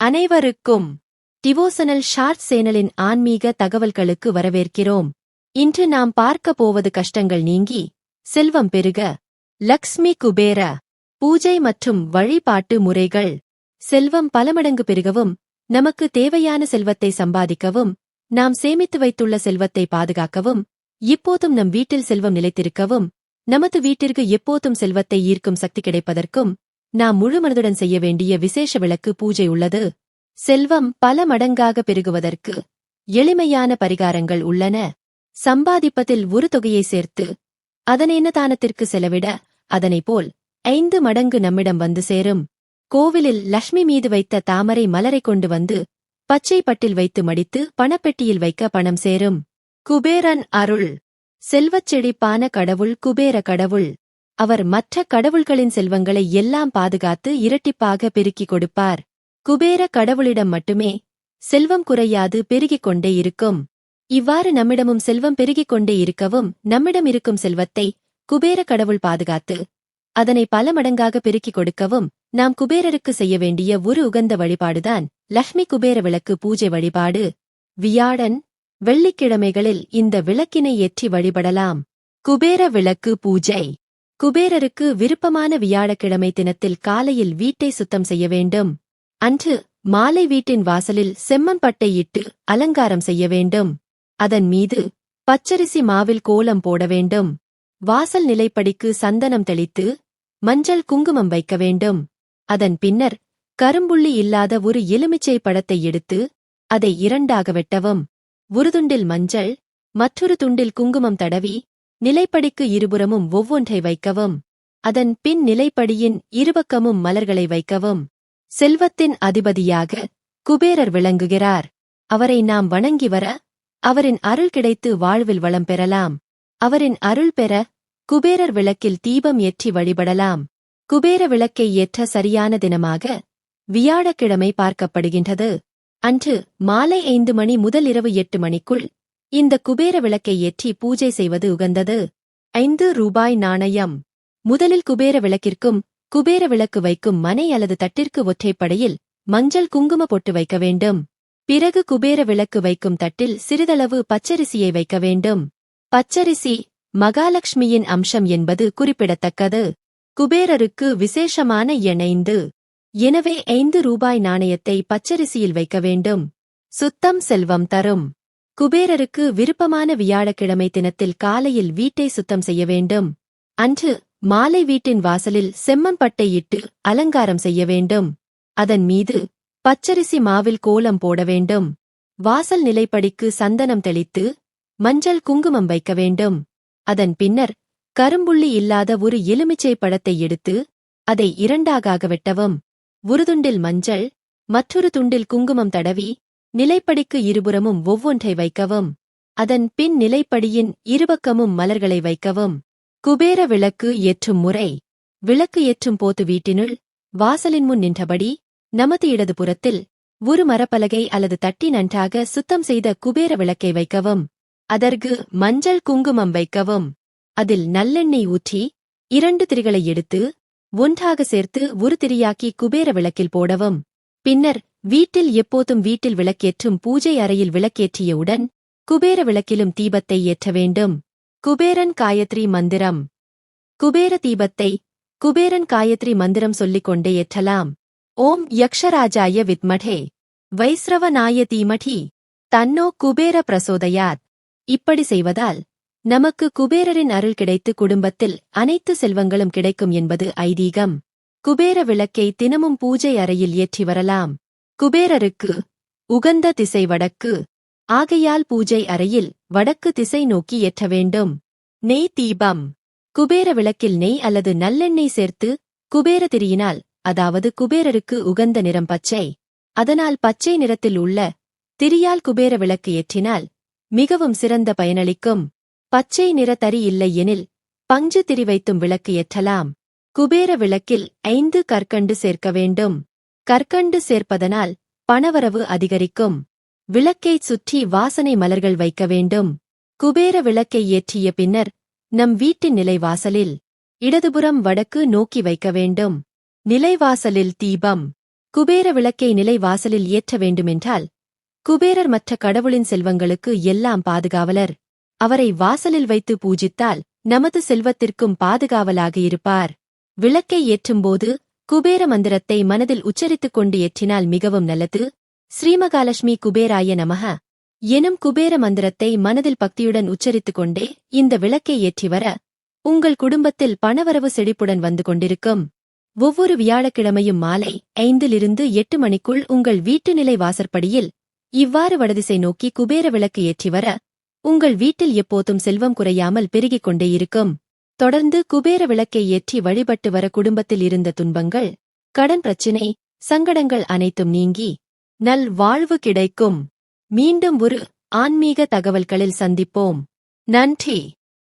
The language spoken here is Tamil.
அனைவருக்கும் டிவோசனல் ஷார்ட் சேனலின் ஆன்மீக தகவல்களுக்கு வரவேற்கிறோம். இன்று நாம் பார்க்க போவது கஷ்டங்கள் நீங்கி செல்வம் பெருக. லக்ஷ்மி குபேர பூஜை மற்றும் வழிபாட்டு முறைகள். செல்வம் பல மடங்கு பெருகவும் நமக்கு தேவையான செல்வத்தை சம்பாதிக்கவும் நாம் சேமித்து வைத்துள்ள செல்வத்தை பாதுகாக்கவும் இப்போதும் நம் வீட்டில் செல்வம் நிலைத்திருக்கவும் நமது வீட்டிற்கு எப்போதும் செல்வத்தை ஈர்க்கும் சக்தி கிடைப்பதற்கும் நாம் முழுமனதுடன் செய்ய வேண்டிய விசேஷ விளக்கு பூஜை உள்ளது. செல்வம் பல மடங்காக பெருகுவதற்கு எளிமையான பரிகாரங்கள் உள்ளன. சம்பாதிப்பதில் ஒரு தொகையை சேர்த்து அதனை தானத்திற்கு செலவிட அதனை போல் ஐந்து மடங்கு நம்மிடம் வந்து சேரும். கோவிலில் லக்ஷ்மி மீது வைத்த தாமரை மலரை கொண்டு வந்து பச்சை பட்டில் வைத்து மடித்து பணப்பெட்டியில் வைக்க பணம் சேரும். குபேரன் அருள். செல்வச் செழிப்பான கடவுள் குபேர கடவுள். அவர் மற்ற கடவுள்களின் செல்வங்களை எல்லாம் பாதுகாத்து இரட்டிப்பாக பெருக்கிக் கொடுப்பார். குபேர கடவுளிடம் மட்டுமே செல்வம் குறையாது பெருகிக் கொண்டே இருக்கும். இவ்வாறு நம்மிடமும் செல்வம் பெருகிக் கொண்டே இருக்கவும் நம்மிடம் இருக்கும் செல்வத்தை குபேர கடவுள் பாதுகாத்து அதனை பல மடங்காக பெருக்கிக் கொடுக்கவும் நாம் குபேரருக்கு செய்ய வேண்டிய ஒரு உகந்த வழிபாடுதான் லக்ஷ்மி குபேர விளக்கு பூஜை வழிபாடு. வியாழன் வெள்ளிக்கிழமைகளில் இந்த விளக்கினை ஏற்றி வழிபடலாம். குபேர விளக்கு பூஜை. குபேரருக்கு விருப்பமான வியாழக்கிழமை தினத்தில் காலையில் வீட்டை சுத்தம் செய்ய வேண்டும். அன்று மாலை வீட்டின் வாசலில் செம்மண் பட்டை இட்டு அலங்காரம் செய்ய வேண்டும். அதன் மீது பச்சரிசி மாவில் கோலம் போட வேண்டும். வாசல் நிலைப்படிக்கு சந்தனம் தெளித்து மஞ்சள் குங்குமம் வைக்க வேண்டும். அதன் பின்னர் கரும்புள்ளி இல்லாத ஒரு எலுமிச்சை பழத்தை எடுத்து அதை இரண்டாக வெட்டவும். ஒரு துண்டில் மஞ்சள் மற்றொரு துண்டில் குங்குமம் தடவி நிலைப்படிக்கு இருபுறமும் ஒவ்வொன்றை வைக்கவும். அதன் பின் நிலைப்படியின் இருபக்கமும் மலர்களை வைக்கவும். செல்வத்தின் அதிபதியாக குபேரர் விளங்குகிறார். அவரை நாம் வணங்கி வர அவரின் அருள் கிடைத்து வாழ்வில் வளம் பெறலாம். அவரின் அருள் பெற குபேரர் விளக்கில் தீபம் ஏற்றி வழிபடலாம். குபேர விளக்கை ஏற்ற சரியான தினமாக வியாழக்கிழமை பார்க்கப்படுகின்றது. அன்று மாலை ஐந்து மணி முதல் இரவு எட்டு மணிக்குள் இந்த குபேர விளக்கை ஏற்றி பூஜை செய்வது உகந்தது. ஐந்து ரூபாய் நாணயம். முதலில் குபேர விளக்கிற்கும் குபேர விளக்கு வைக்கும் மனை அல்லது தட்டிற்கு ஒற்றைப்படையில் மஞ்சள் குங்கும பொட்டு வைக்க வேண்டும். பிறகு குபேர விளக்கு வைக்கும் தட்டில் சிறிதளவு பச்சரிசியை வைக்க வேண்டும். பச்சரிசி மகாலட்சுமியின் அம்சம் என்பது குறிப்பிடத்தக்கது. குபேரருக்கு விசேஷமான எணைந்து எனவே ஐந்து ரூபாய் நாணயத்தை பச்சரிசியில் வைக்க வேண்டும். சுத்தம் செல்வம் தரும். குபேரருக்கு விருப்பமான வியாழக்கிழமை தினத்தில் காலையில் வீட்டை சுத்தம் செய்ய வேண்டும். அன்று மாலை வீட்டின் வாசலில் செம்மண் பட்டை இட்டு அலங்காரம் செய்ய வேண்டும். அதன் மீது பச்சரிசி மாவில் கோலம் போட வேண்டும். வாசல் நிலைப்படிக்கு சந்தனம் தெளித்து மஞ்சள் குங்குமம் வைக்க வேண்டும். அதன் பின்னர் கரும்புள்ளி இல்லாத ஒரு எலுமிச்சை பழத்தை எடுத்து அதை இரண்டாக வெட்டவும். ஒரு துண்டில் மஞ்சள் மற்றொரு துண்டில் குங்குமம் தடவி நிலைப்படிக்கு இருபுறமும் ஒவ்வொன்றை வைக்கவும். அதன் பின் நிலைப்படியின் இருபக்கமும் மலர்களை வைக்கவும். குபேர விளக்கு ஏற்றும் முறை. விளக்கு ஏற்றும் போது வீட்டினுள் வாசலின் முன் நின்றபடி நமது இடதுபுறத்தில் ஒரு மரப்பலகை அல்லது தட்டி நன்றாக சுத்தம் செய்த குபேர விளக்கை வைக்கவும். அதற்கு மஞ்சள் குங்குமம் வைக்கவும். அதில் நல்லெண்ணெய் ஊற்றி இரண்டு திரிகளை எடுத்து ஒன்றாக சேர்த்து ஒரு திரியாக்கி குபேர விளக்கில் போடவும். பின்னர் வீட்டில் எப்போதும் வீட்டில் விளக்கேற்றும் பூஜை அறையில் விளக்கேற்றியவுடன் குபேர விளக்கிலும் தீபத்தை ஏற்ற வேண்டும். குபேரன் காயத்ரி மந்திரம். குபேர தீபத்தை குபேரன் காயத்ரி மந்திரம் சொல்லிக் கொண்டே ஏற்றலாம். ஓம் யக்ஷராஜாய வித்மடே. வைஸ்ரவநாய தீமடி. தன்னோ குபேர பிரசோதயாத். இப்படி செய்வதால் நமக்கு குபேரரின் அருள் கிடைத்து குடும்பத்தில் அனைத்து செல்வங்களும் கிடைக்கும் என்பது ஐதீகம். குபேர விளக்கை தினமும் பூஜை அறையில் ஏற்றி வரலாம். குபேரருக்கு உகந்த திசை வடக்கு. ஆகையால் பூஜை அறையில் வடக்கு திசை நோக்கி ஏற்ற வேண்டும். நெய் தீபம். குபேர விளக்கில் நெய் அல்லது நல்லெண்ணெய் சேர்த்து குபேர திரியினால் அதாவது குபேரருக்கு உகந்த நிறம் பச்சை. அதனால் பச்சை நிறத்தில் உள்ள திரியால் குபேர விளக்கு ஏற்றினால் மிகவும் சிறந்த பயனளிக்கும். பச்சை நிற தறி இல்லை எனில் பஞ்சு திரி வைத்தும் விளக்கு ஏற்றலாம். குபேர விளக்கில் ஐந்து கற்கண்டு சேர்க்க வேண்டும். கற்கண்டு சேர்ப்பதனால் பணவரவு அதிகரிக்கும். விளக்கைச் சுற்றி வாசனை மலர்கள் வைக்க வேண்டும். குபேர விளக்கை ஏற்றிய பின்னர் நம் வீட்டின் நிலைவாசலில் இடதுபுறம் வடக்கு நோக்கி வைக்க வேண்டும். நிலைவாசலில் தீபம். குபேர விளக்கை நிலை வாசலில் ஏற்ற வேண்டுமென்றால் குபேரர் மற்ற கடவுளின் செல்வங்களுக்கு எல்லாம் பாதுகாவலர். அவரை வாசலில் வைத்து பூஜித்தால் நமது செல்வத்திற்கும் பாதுகாவலாக இருப்பார். விளக்கை ஏற்றும்போது குபேர மந்திரத்தை மனதில் உச்சரித்துக் கொண்டு ஏற்றினால் மிகவும் நல்லது. ஸ்ரீமகாலட்சுமி குபேராய நமக. எனும் குபேர மந்திரத்தை மனதில் பக்தியுடன் உச்சரித்துக் கொண்டே இந்த விளக்கை ஏற்றி வர உங்கள் குடும்பத்தில் பணவரவு செழிப்புடன் வந்து கொண்டிருக்கும். ஒவ்வொரு வியாழக்கிழமையும் மாலை ஐந்திலிருந்து எட்டு மணிக்குள் உங்கள் வீட்டு நிலை வாசற்படியில் இவ்வாறு வடதிசை நோக்கி குபேர விளக்கு ஏற்றி வர உங்கள் வீட்டில் எப்போதும் செல்வம் குறையாமல் பெருகிக் கொண்டே இருக்கும். தொடர்ந்து குபேர விளக்கை ஏற்றி வழிபட்டு வர குடும்பத்தில் இருந்த துன்பங்கள் கடன் பிரச்சினை சங்கடங்கள் அனைத்தும் நீங்கி நல் வாழ்வு கிடைக்கும். மீண்டும் ஒரு ஆன்மீக தகவல்களில் சந்திப்போம். நன்றி.